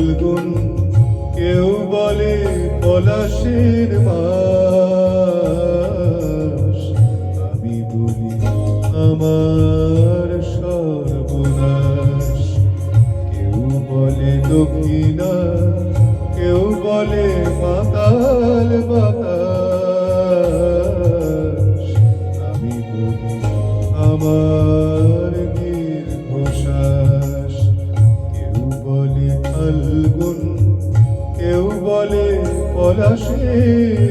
ফাল্গুন কেউ বলে পলাশের মাস আমি বলি, আমার সর্বনাশ। কেউ বলে দক্ষিণা, কেউ বলে মাতা পলাশের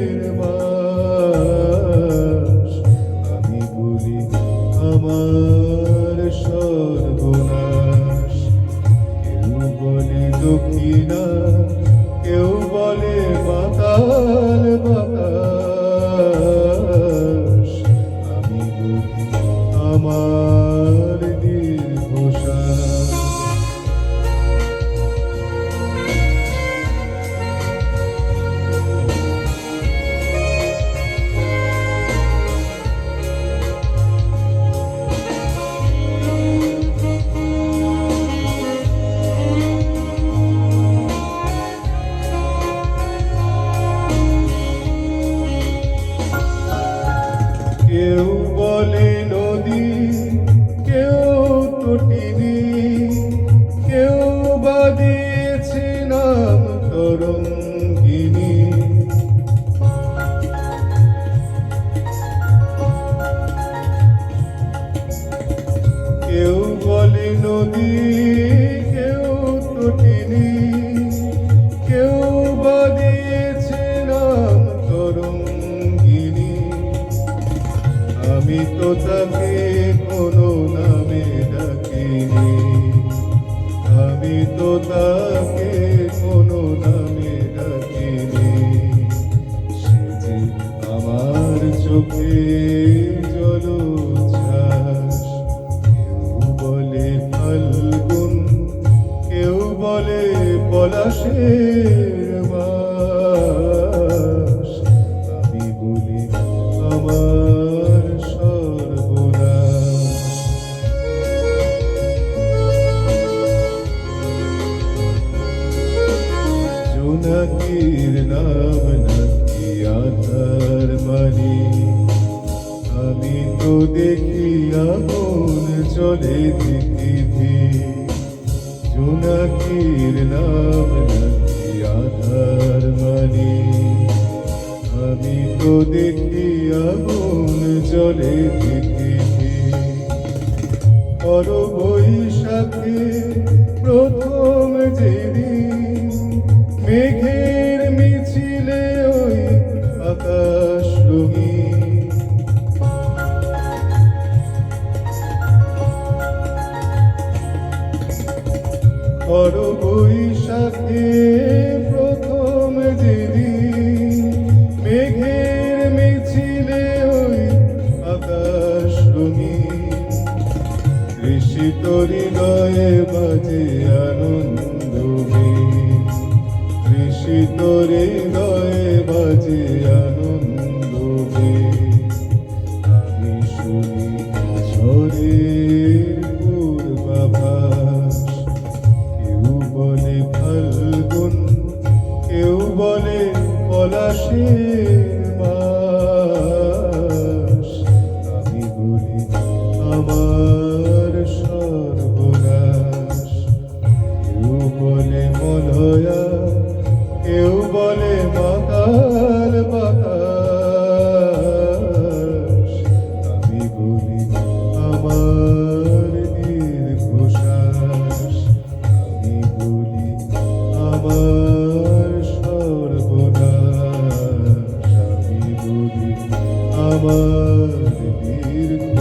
আমি তো তাকে কোনো নামে ডাকিনি। আমি তো তাকে কোনো নামে ডাকিনি। সে আমার চোখে কেউ বলে কেউ বলে মাস। আমি বলি আমার জোনাকির নাম নাকি আধার মানি? আমি তো দেখি আগুন চলে দেখিবি জোনাকির নাম নাকি আধার মানি আমি তো দেখি আগুন চলে দেখিবি পর বৈশাখে প্রথম যেদিন মেঘের মিছিলে ওই আকাশ রঙিন কৃষিত হৃদয়ে বাজে আনন্দ কৃষিত হৃদয়ে বাজে আনন্দ বলে ফাল্গুন, কেউ বলে পলাশের মাস। আমি বলি, আমার সর্বনাশ। কেউ বলে মলয়া, কেউ বলে মাতাল। আমার দীর্ঘ